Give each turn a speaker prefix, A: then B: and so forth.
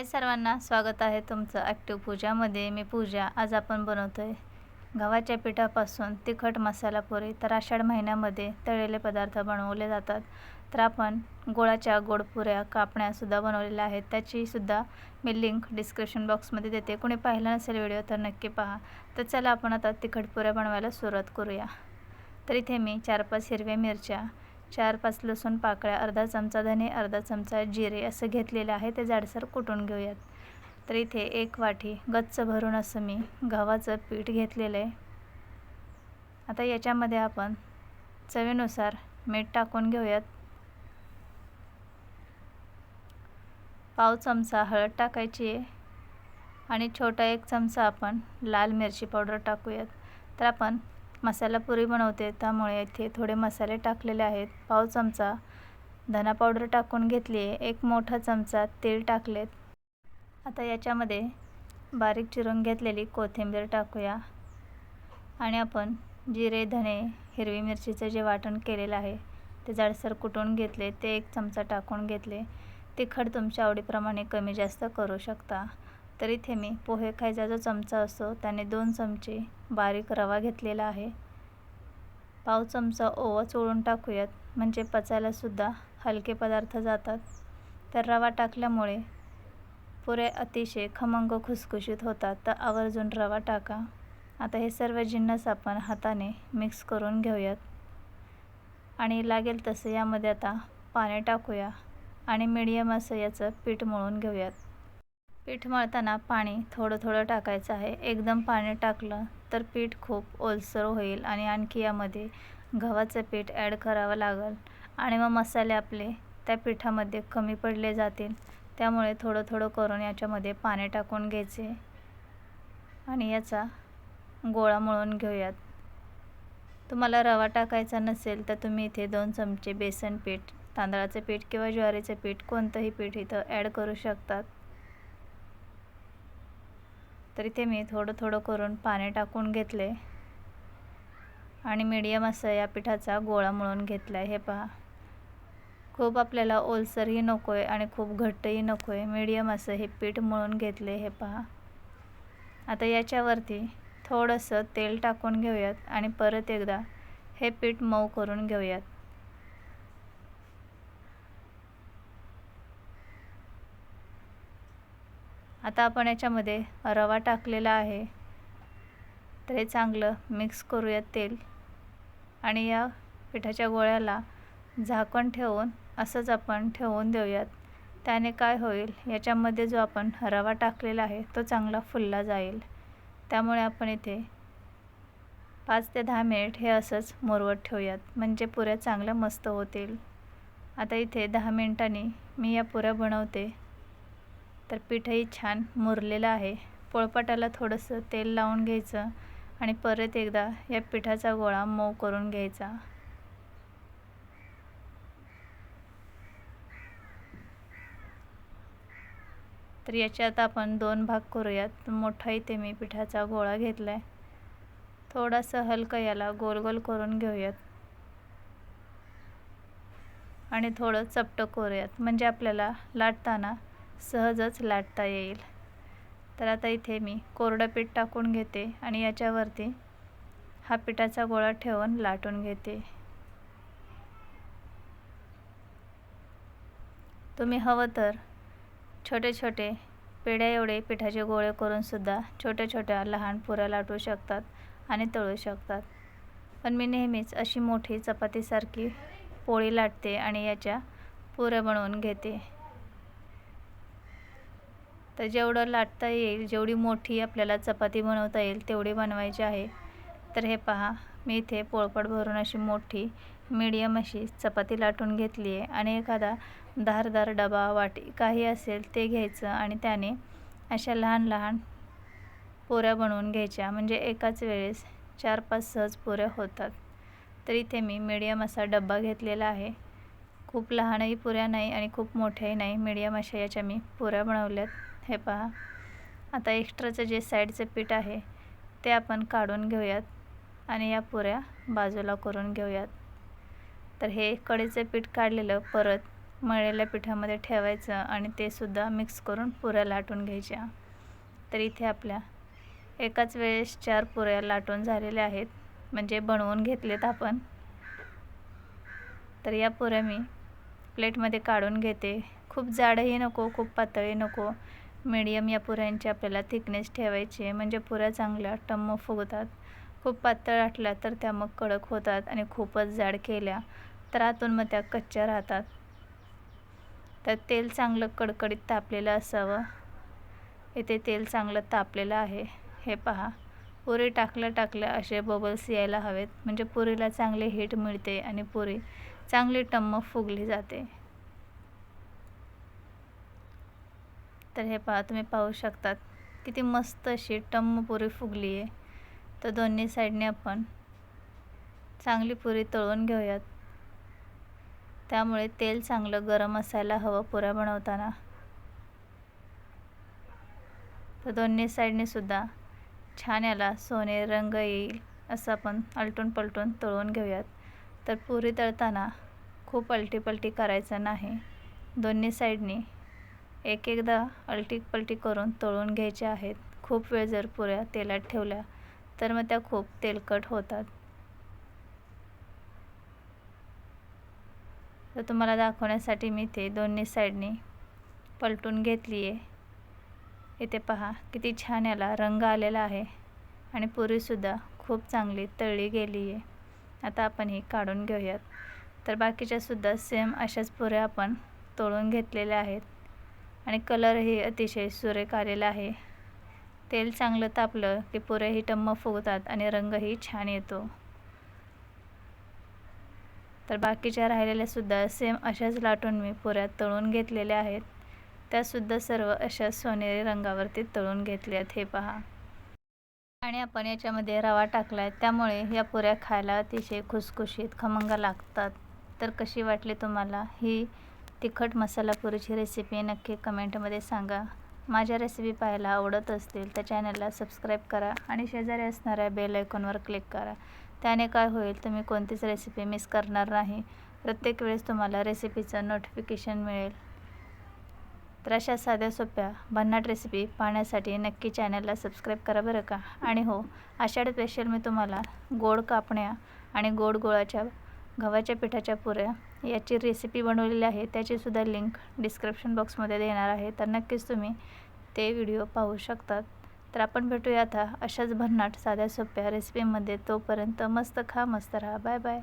A: हाय सर्वांना स्वागत आहे तुमचं ॲक्टिव्ह पूजामध्ये मी पूजा. आज आपण बनवतो आहे गव्हाच्या पिठापासून तिखट मसाला पुरी. तर आषाढ महिन्यामध्ये तळलेले पदार्थ बनवले जातात. तर आपण गोळाच्या गोडपुऱ्या कापण्यासुद्धा बनवलेल्या आहेत. त्याचीसुद्धा मी लिंक डिस्क्रिप्शन बॉक्समध्ये देते. कोणी पाहिलं नसेल व्हिडिओ तर नक्की पहा. तर चला आपण आता तिखट पुऱ्या बनवायला सुरुवात करूया. तर इथे मी चार पाच हिरव्या मिरच्या चार पाच लसूण पाकळ्या अर्धा चमचा धने अर्धा चमचा जिरे असं घेतलेलं आहे. ते जाडसर कुटून घेऊयात. तर इथे एक वाटी गच्च भरून असं मी गव्हाचं पीठ घेतलेलं आहे. आता याच्यामध्ये आपण चवीनुसार मीठ टाकून घेऊयात. पाव चमचा हळद टाकायची आहे. आणि छोटा एक चमचा आपण लाल मिरची पावडर टाकूयात. तर आपण मसाला पुरी बनवते त्यामुळे इथे थोडे मसाले टाकलेले आहेत. पाव चमचा धना पावडर टाकून घेतली आहे एक मोठा चमचा तेल टाकलेत. आता याच्यामध्ये बारीक चिरून घेतलेली कोथिंबीर टाकूया. आणि आपण जिरे धणे हिरवी मिरचीचं जे वाटण केलेलं आहे ते जाडसर कुटून घेतले. ते एक चमचा टाकून घेतले. तिखट तुमच्या आवडीप्रमाणे कमी जास्त करू शकता. तर इथे मी पोहे खायचा जो चमचा असतो त्याने दोन चमचे बारीक रवा घेतलेला आहे. पाव चमचा ओवा चोळून टाकूयात म्हणजे पचायलासुद्धा हलके पदार्थ जातात. तर रवा टाकल्यामुळे पुरे अतिशय खमंग खुसखुशीत होतात. तर आवर्जून रवा टाका. आता हे सर्व जिन्नस आपण हाताने मिक्स करून घेऊयात. आणि लागेल तसं यामध्ये आता पाणी टाकूया आणि मीडियम असं याचं पीठ मळून घेऊयात. पीठ मळताना पाणी थोडं थोडं टाकायचं आहे. एकदम पाणी टाकलं तर पीठ खूप ओलसर होईल आणि आणखी यामध्ये गव्हाचं पीठ ॲड करावं लागेल. आणि मग मसाले आपले त्या पिठामध्ये कमी पडले जातील. त्यामुळे थोडं थोडं करून याच्यामध्ये पाणी टाकून घ्यायचे. आणि याचा गोळा मळून घेऊयात. तुम्हाला रवा टाकायचा नसेल तर तुम्ही इथे दोन चमचे बेसन पीठ तांदळाचं पीठ किंवा ज्वारीचं पीठ कोणतंही पीठ इथं ॲड करू शकतात. तर इथे मी थोडं थोडं करून पाणी टाकून घेतले. आणि मीडियम असं या पिठाचा गोळा मळून घेतला आहे हे पहा. खूप आपल्याला ओलसरही नको आहे आणि खूप घट्टही नको आहे मीडियम असं हे पीठ मळून घेतले. हे पहा. आता याच्यावरती थोडंसं तेल टाकून घेऊयात आणि परत एकदा हे पीठ मऊ करून घेऊयात. आता आपण याच्यामध्ये रवा टाकलेला आहे. तर हे चांगलं मिक्स करूयात तेल. आणि या पिठाच्या गोळ्याला झाकण ठेवून असंच आपण ठेवून देऊयात. त्याने काय होईल याच्यामध्ये जो आपण रवा टाकलेला आहे तो चांगला फुलला जाईल. त्यामुळे आपण इथे पाच ते दहा मिनिट हे असंच मुरवत ठेवूयात. म्हणजे पुऱ्या चांगल्या मस्त होतील. आता इथे दहा मिनिटांनी मी या पुऱ्या बनवते. तर पीठही छान मुरलेलं आहे. पोळपाटाला थोडंसं तेल लावून घ्यायचं आणि परत एकदा या पिठाचा गोळा मऊ करून घ्यायचा. तर याच्यात आपण दोन भाग करूयात. मोठा इथे मी पिठाचा गोळा घेतला आहे थोडासा हलकं याला गोल गोल करून घेऊयात. आणि थोडं चपटं करूयात. म्हणजे आपल्याला लाटताना सहजच लाटता येईल. तर आता इथे मी कोरडं पीठ टाकून घेते आणि याच्यावरती हा पिठाचा गोळा ठेवून लाटून घेते. तुम्ही हवं तर छोटे छोटे पेढ्या एवढे पिठाचे गोळे करूनसुद्धा छोट्या छोट्या लहान पुऱ्या लाटू शकतात आणि तळू शकतात. पण मी नेहमीच अशी मोठी चपातीसारखी पोळी लाटते आणि याच्या पुऱ्या बनवून घेते. तर जेवढं लाटता येईल जेवढी मोठी आपल्याला चपाती बनवता येईल तेवढी बनवायची आहे. तर हे पहा मी इथे पोळपट भरून अशी मोठी मीडियम अशी चपाती लाटून घेतली आहे. आणि एखादा धारदार डबा वाटी काही असेल ते घ्यायचं आणि त्याने अशा लहान लहान पोऱ्या बनवून घ्यायच्या. म्हणजे एकाच वेळेस चार पाच सहज पोऱ्या होतात. तर इथे मी मीडियम असा डब्बा घेतलेला आहे. खूप लहानही पुऱ्या नाही आणि खूप मोठ्याही नाही. मीडियम अशा याच्या मी पुऱ्या बनवल्यात. हे पहा. आता एक्स्ट्राचं जे साईडचं पीठ आहे ते आपण काढून घेऊयात आणि या पुऱ्या बाजूला करून घेऊयात. तर हे कडेचं पीठ काढलेलं परत मळलेल्या पिठामध्ये ठेवायचं आणि ते सुद्धा मिक्स करून पुऱ्या लाटून घ्यायच्या. तर इथे आपल्या एकाच वेळेस चार पुऱ्या लाटून झालेल्या आहेत म्हणजे बनवून घेतलेत आपण. तर या पुऱ्या मी प्लेटमध्ये काढून घेते. खूप जाडही नको खूप पातळी नको. मीडियम या पुऱ्यांची आपल्याला थिकनेस ठेवायची. आहे म्हणजे पुऱ्या चांगल्या टम्म फुगतात. खूप पातळ आटल्या तर त्या मग कडक होतात आणि खूपच जाड केल्या तर आतून मग त्या कच्च्या राहतात. तर तेल चांगलं कडकडीत तापलेलं असावं. इथे तेल चांगलं तापलेलं आहे. हे पहा. पुरी टाकल्या टाकल्या असे बबल्स यायला हवेत. म्हणजे पुरीला चांगले हीट मिळते आणि पुरी चांगली टम्म फुगली जाते. तर हे पहा तुम्ही पाहू शकतात. किती मस्त अशी टम्म पुरी फुगली आहे. तर दोन्ही साईडने आपण चांगली पुरी तळून घेऊयात. त्यामुळे तेल चांगलं गरम असायला हवं पुऱ्या बनवताना. तर दोन्ही साईडने सुद्धा छान याला सोने रंग येईल असं आपण अलटून पलटून तळून घेऊयात. तर पुरी तळताना खूप अलटी पलटी करायचं नाही. दोन्ही साईडने एक एकदा अलटी पलटी करून तळून घ्यायचे आहेत. खूप वेळ जर पुऱ्या तेलात ठेवल्या तर मग त्या खूप तेलकट होतात. तर तुम्हाला दाखवण्यासाठी मी ते दोन्ही साईडनी पलटून घेतली आहे इथे पहा किती छान याला रंग आलेला आहे आणि पुरीसुद्धा खूप चांगली तळली गेली आहे आता आपण ही काढून घेऊयात. तर बाकीच्यासुद्धा सेम अशाच पुऱ्या आपण तळून घेतलेल्या आहेत. आणि कलरही अतिशय सुरेख आलेला आहे. तेल चांगलं तापलं की पुऱ्याही टम्म फुगतात आणि रंगही छान येतो. तर बाकीच्या राहिलेल्यासुद्धा सेम अशाच लाटून मी पुऱ्या तळून घेतलेल्या आहेत. त्यासुद्धा सर्व अशा सोनेरी रंगावरती तळून घेतल्यात हे पहा. आणि आपण याच्यामध्ये रवा टाकला आहे त्यामुळे या पुऱ्या खायला अतिशय खुसखुशीत खमंग लागतात. तर कशी वाटली तुम्हाला ही तिखट मसाला पुरीची रेसिपी नक्की कमेंटमध्ये सांगा. माझ्या रेसिपी पाहायला आवडत असतील तर चॅनलला सबस्क्राईब करा आणि शेजारी असणाऱ्या बेल आयकॉनवर क्लिक करा. त्याने काय होईल तुम्ही कोणतीच रेसिपी मिस करणार नाही. प्रत्येक वेळेस तुम्हाला रेसिपीचं नोटिफिकेशन मिळेल. तर अशा साध्या सोप्या भन्नाट रेसिपी पाहण्यासाठी नक्की चॅनलला सबस्क्राईब करा बरं का? आणि हो आषाढ स्पेशल मी तुम्हाला गोड कापण्या आणि गोड गोळाच्या गव्हाच्या पिठाच्या पुऱ्या याची रेसिपी बनवलेली आहे. त्याचीसुद्धा लिंक डिस्क्रिप्शन बॉक्समध्ये देणार आहे. तर नक्कीच तुम्ही ते व्हिडिओ पाहू शकतात. तर आपण भेटूया आता अशाच भन्नाट साध्या सोप्या रेसिपीमध्ये तोपर्यंत मस्त खा मस्त राहा. Bye bye